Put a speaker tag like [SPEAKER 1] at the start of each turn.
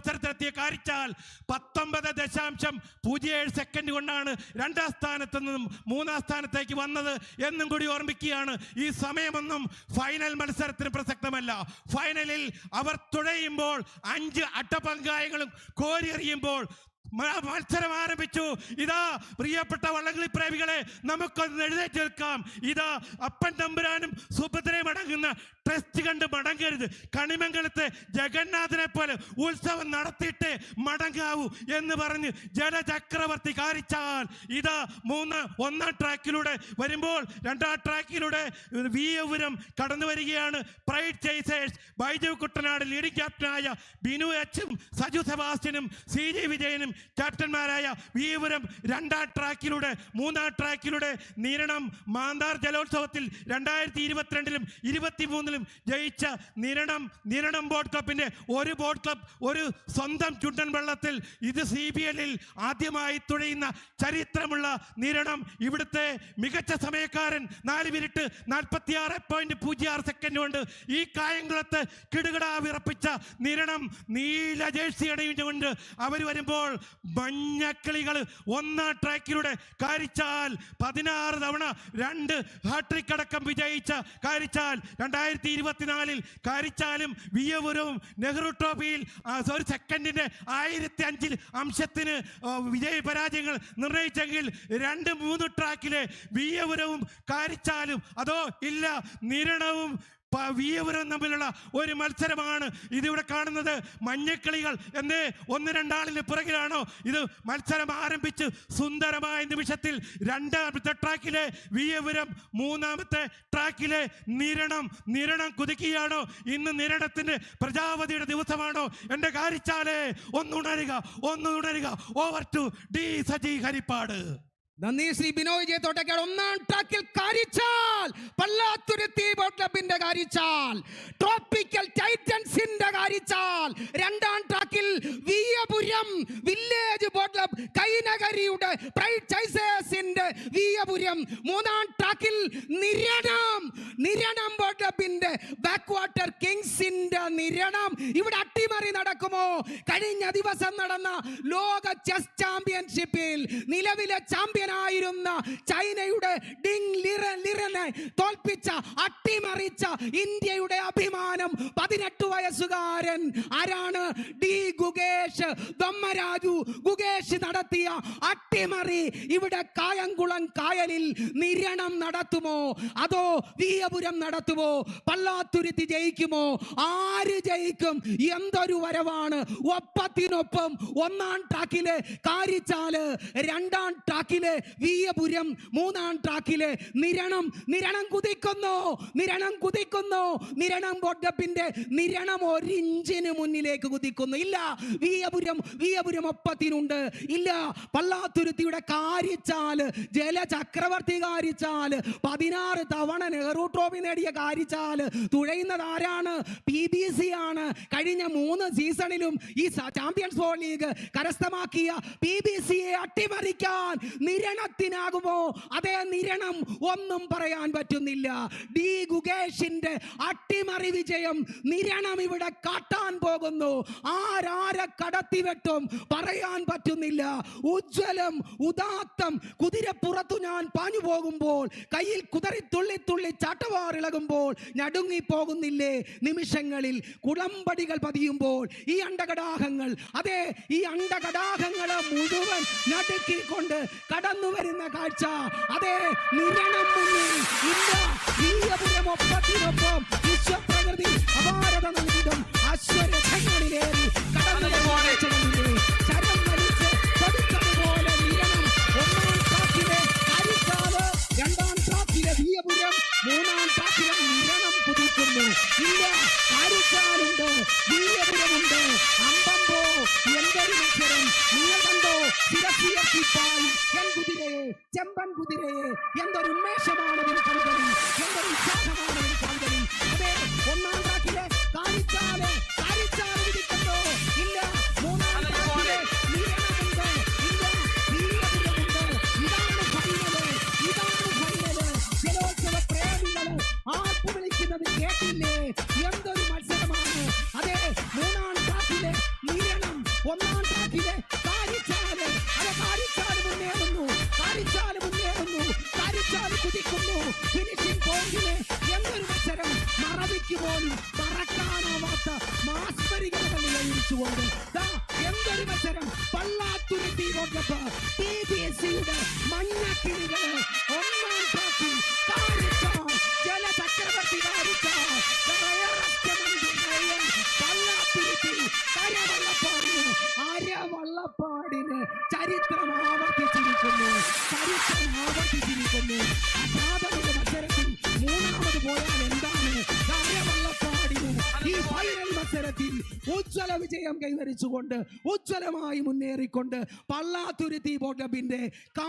[SPEAKER 1] മത്സരത്തിലെത്തിയ കാരിച്ചാൽ പത്തൊമ്പത് ദശാംശം പൂജ്യം ഏഴ് സെക്കൻഡ് കൊണ്ടാണ് രണ്ടാം സ്ഥാനത്ത് നിന്നും മൂന്നാം സ്ഥാനത്തേക്ക് വന്നത് എന്നും കൂടി ഓർമ്മിക്കുകയാണ്. ഈ സമയമൊന്നും ഫൈനൽ മത്സരത്തിന് പ്രസക്തമല്ല. ഫൈനലിൽ അവർ തുഴയുമ്പോൾ അഞ്ച് അട്ടപങ്കായങ്ങളും കോരിയെറിയുമ്പോൾ മത്സരം ആരംഭിച്ചു. ഇതാ പ്രിയപ്പെട്ട വള്ളംകളി പ്രേമികളെ നമുക്കൊന്ന് എഴുന്നേറ്റ് നിൽക്കാം. ഇതാ അപ്പൻ തമ്പുരാനും സുഭദ്രയും അടങ്ങുന്ന ടെസ്റ്റ് കണ്ട് മടങ്ങരുത്. കണിമംഗലത്തെ ജഗന്നാഥനെ പോലെ ഉത്സവം നടത്തിയിട്ട് മടങ്ങാവൂ എന്ന് പറഞ്ഞ് ജലചക്രവർത്തി കാരിച്ചാൽ ഇതാ മൂന്ന് ഒന്നാം ട്രാക്കിലൂടെ വരുമ്പോൾ രണ്ടാം ട്രാക്കിലൂടെ വിയപുരം കടന്നു വരികയാണ് pride chasers. Baiju Kuttanad leading ക്യാപ്റ്റനായ Binu എച്ചും സജു സെബാസ്റ്റ്യനും സി ജി വിജയനും ക്യാപ്റ്റന്മാരായ വിയപുരം രണ്ടാം ട്രാക്കിലൂടെ മൂന്നാം ട്രാക്കിലൂടെ നീരണം മാന്താർ ജലോത്സവത്തിൽ രണ്ടായിരത്തി ഇരുപത്തിരണ്ടിലും ഇരുപത്തിമൂന്നിലും ജയിച്ച നിരണം നിരണം ബോട്ട് ക്ലബിന്റെ ഒരു ബോട്ട് ക്ലബ് ഒരു സ്വന്തം ചുണ്ടൻ വെള്ളത്തിൽ ഇത് സി ബി എല്ലിൽ ആദ്യമായി തുഴയുന്ന ചരിത്രമുള്ള നിരണം ഇവിടുത്തെ മികച്ച സമയക്കാരൻ നാല് മിനിറ്റ് നാൽപ്പത്തി ആറ് പോയിന്റ് പൂജ്യം ആറ് സെക്കൻഡ് കൊണ്ട് ഈ കായംകുളത്ത് കിടുകിടാ വിറപ്പിച്ച നിരണം നീല ജേഴ്സി അണിഞ്ഞുകൊണ്ട് അവർ വരുമ്പോൾ മഞ്ഞക്കിളികൾ ഒന്നാം ട്രാക്കിലൂടെ കാരിച്ചാൽ പതിനാറ് തവണ രണ്ട് ഹാട്രിക് അടക്കം വിജയിച്ച കാരിച്ചാൽ രണ്ടായിരത്തി ഇരുപത്തിനാലിൽ കരിച്ചാലും വിയപുരവും നെഹ്റു ട്രോഫിയിൽ ഒരു സെക്കൻഡിന്റെ ആയിരത്തി അഞ്ചിൽ അംശത്തിന് വിജയ പരാജയങ്ങൾ നിർണയിച്ചെങ്കിൽ രണ്ട് മൂന്ന് ട്രാക്കിലെ വിയപുരവും കാരിച്ചാലും അതോ ഇല്ല നിരണവും പ- വിയപുരം തമ്മിലുള്ള ഒരു മത്സരമാണ് ഇതിവിടെ കാണുന്നത്. മഞ്ഞക്കിളികൾ എന്നേ ഒന്ന് രണ്ടാളിന് പിറകിലാണോ? ഇത് മത്സരം ആരംഭിച്ച് സുന്ദരമായ നിമിഷത്തിൽ രണ്ടാമത്തെ ട്രാക്കിലെ വിയപുരം മൂന്നാമത്തെ ട്രാക്കിലെ നിരണം. നിരണം കുതിക്കുകയാണോ ഇന്ന് നിരണത്തിന്റെ പ്രജാപതിയുടെ ദിവസമാണോ? എന്റെ കാരിച്ചാലേ ഒന്നുണരുക ഒന്നുണരുക over to D Saji Harippad
[SPEAKER 2] നന്ദി ശ്രീ ബിനോയ് ജെ തോട്ടക്കാട് ഒന്നാം ട്രാക്കിൽ കാരിച്ചാൽ പല്ലാത്തുരുത്തി ബോട്ട് ക്ലബിന്റെ കാരിച്ചാൽ ട്രോപ്പിക്കൽ ടൈറ്റൻസിന്റെ കാരിച്ചാൽ രണ്ടാം ട്രാക്കിൽ വിയപുരം വില്ലേജ് ബോട്ട് ക്ലബ് കൈനകരിയുടെ പ്രൈഡ് ചൈസേഴ്സിന്റെ വിയപുരം. മൂന്നാം ട്രാക്കിൽ Niranam Niranam boat back water കിങ്സിന്റെ Niranam. ഇവിടെ അട്ടിമറി നടക്കുമോ? കഴിഞ്ഞ ദിവസം നടന്ന ലോക ചെസ് ചാമ്പ്യൻഷിപ്പിൽ നിലവിലെ ചാമ്പ്യനായിരുന്ന ചൈനയുടെ ഡിങ് ലിറൻ ലിറനെ തോൽപ്പിച്ച അട്ടിമറിച്ച ഇന്ത്യയുടെ അഭിമാനം പതിനെട്ട് വയസ്സുകാരൻ ആരാണ്? ഡി ഗുഗേഷ് ദമ്മരാജു ഗുഗേഷ് നടത്തിയ അട്ടിമറി. ഇവിടെ കായംകുളം കായലിൽ നിരണം നടത്തുമോ? അതോ വീയപുരം നടത്തുമോ പള്ളാത്തുരുത്തി ജയിക്കുമോ? ആര് ജയിക്കും? എന്തൊരു വരവാണ്? ഒപ്പത്തിനൊപ്പം ഒന്നാം ട്രാക്കിലെ കാരിച്ചാൽ രണ്ടാം ട്രാക്കിലെ വീയപുരം മൂന്നാം ട്രാക്കിലെ നിരണം. നിരണം കുതിക്കുന്നു നിരണം കുതിക്കുന്നു. നിരണം പൊട്ടപ്പിന്റെ നിരണം ഒരിഞ്ചിന് മുന്നിലേക്ക് കുതിക്കുന്നു. ഇല്ല വീയപുരം വീയപുരം ഒപ്പത്തിനുണ്ട്. ഇല്ല പള്ളാത്തുരുത്തിയുടെ കാരിച്ചാൽ ജലചക്രവർത്തി കാരിച്ചാൽ പതിനാറ് തവണ നെഹ്റു ട്രോഫി നേടിയ കാരിച്ചാൽ തുഴയുന്നത് ആരാണ് പി ബി സി ആണ്. കഴിഞ്ഞ മൂന്ന് സീസണിലും ഈ ചാമ്പ്യൻസ് ബോൾ ലീഗ് കരസ്ഥമാക്കിയ പി ബി സിയെ അട്ടിമറിക്കാൻ നിരണത്തിനാകുമോ? അതേ നിരണം ഒന്നും പറയാൻ പറ്റുന്നില്ല. ഡി ഗുഗേഷിന്റെ അട്ടിമറി വിജയം നിരണം ഇവിടെ കാട്ടാൻ പോകുന്നു. ആരാരെ കടത്തിവെട്ടും പറയാൻ പറ്റുന്നില്ല. ഉജ്ജ്വലം ഉദാത്തം കുതിരപ്പുറത്തു ഞാൻ പാഞ്ഞു പോകുമ്പോൾ കയ്യിൽ കുതിരി തുള്ളി തുള്ളി ചാട്ടവാറിളകുമ്പോൾ ഞടുങ്ങി പോകുന്നില്ലേ നിമിഷങ്ങളിൽ കുളമ്പടികൾ പതിയുമ്പോൾ ഈ അണ്ടകടാഹങ്ങൾ അതെ ഈ അണ്ടകടാഹങ്ങളെ മുഴുവൻ നടുക്കിക്കൊണ്ട് കടന്നു വരുന്ന കാഴ്ച. അതെ നിരണം മുന്നിൽ ഇല്ല വീയപുരം ഒപ്പത്തിനൊപ്പം വിശ്വപ്രകൃതി അപാരത എൻ കുതിരയെ ചെമ്പൻ കുതിരയെ എന്തൊരു ഉന്മേഷമാണ് ഇതിന് ദാ എന്തൊരു മത്സരം. പള്ളാത്തുരുത്തി ലോകകപ്പ് ടി ബി എസ് സിയുടെ മഞ്ഞക്കിളികൾ ഒന്നാം കാരിച്ചാൽ ജലചക്രവർത്തി പള്ളാത്തുരുത്തി കരവള്ളപ്പാടിന് അരവള്ളപ്പാടിന് ചരിത്രം ഉജ്ജ്വല വിജയം കൈവരിച്ചുകൊണ്ട് ഉജ്ജ്വലമായി മുന്നേറിക്കൊണ്ട് പള്ളാത്തുരുത്തി ബോട്ട് ക്ലബിന്റെ കാ